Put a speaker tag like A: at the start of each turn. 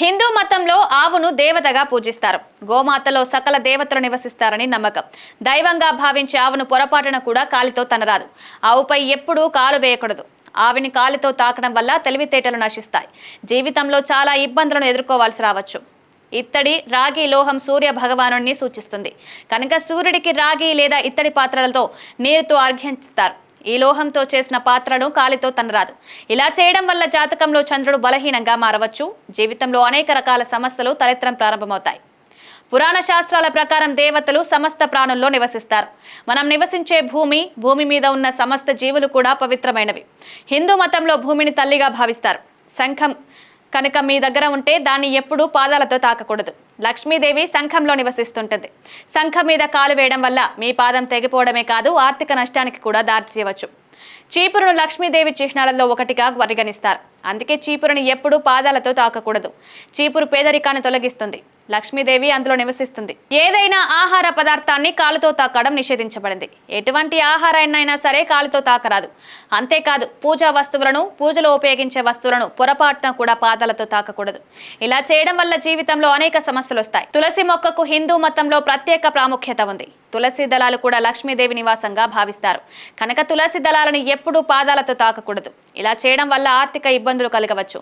A: హిందూ మతంలో ఆవును దేవతగా పూజిస్తారు. గోమాతలో సకల దేవతలు నివసిస్తారని నమ్మకం. దైవంగా భావించే ఆవును పొరపాటున కూడా కాలితో తనరాదు. ఆవుపై ఎప్పుడూ కాలు వేయకూడదు. ఆవిని కాలితో తాకడం వల్ల తెలివితేటలు నశిస్తాయి. జీవితంలో చాలా ఇబ్బందులను ఎదుర్కోవాల్సి రావచ్చు. ఇత్తడి రాగి లోహం సూర్య భగవాను సూచిస్తుంది. కనుక సూర్యుడికి రాగి లేదా ఇత్తడి పాత్రలతో నీరుతో అర్ఘ్యంస్తారు ఈ లోహంతో చేసిన పాత్రను కాలితో తనరాదు. ఇలా చేయడం వల్ల జాతకంలో చంద్రుడు బలహీనంగా మారవచ్చు. జీవితంలో అనేక రకాల సమస్యలు తలెత్తడం ప్రారంభమవుతాయి. పురాణ శాస్త్రాల ప్రకారం దేవతలు సమస్త ప్రాణుల్లో నివసిస్తారు. మనం నివసించే భూమి భూమి మీద ఉన్న సమస్త జీవులు కూడా పవిత్రమైనవి. హిందూ మతంలో భూమిని తల్లిగా భావిస్తారు. శంఖం కనుక మీ దగ్గర ఉంటే దాన్ని ఎప్పుడూ పాదాలతో తాకకూడదు. లక్ష్మీదేవి సంఘంలో నివసిస్తుంటుంది. సంఘం మీద కాలు వేయడం వల్ల మీ పాదం తెగిపోవడమే కాదు ఆర్థిక నష్టానికి కూడా దారి చేయవచ్చు చీపురును లక్ష్మీదేవి చిహ్నాలలో ఒకటిగా పరిగణిస్తారు. అందుకే చీపురుని ఎప్పుడూ పాదాలతో తాకకూడదు. చీపురు పేదరికాన్ని తొలగిస్తుంది. లక్ష్మీదేవి అందులో నివసిస్తుంది. ఏదైనా ఆహార పదార్థాన్ని కాలుతో తాకడం నిషేధించబడింది. ఎటువంటి ఆహారాన్నైనా సరే కాలుతో తాకరాదు. అంతేకాదు పూజా వస్తువులను పూజలో ఉపయోగించే వస్తువులను పొరపాటున కూడా పాదాలతో తాకకూడదు. ఇలా చేయడం వల్ల జీవితంలో అనేక సమస్యలు వస్తాయి తులసి మొక్కకు హిందూ మతంలో ప్రత్యేక ప్రాముఖ్యత ఉంది. తులసి దళాలు కూడా లక్ష్మీదేవి నివాసంగా భావిస్తారు. కనుక తులసి దళాలను ఎప్పుడూ పాదాలతో తాకకూడదు. ఇలా చేయడం వల్ల ఆర్థిక ఇబ్బంది ఇబ్బందులు కలగవచ్చు.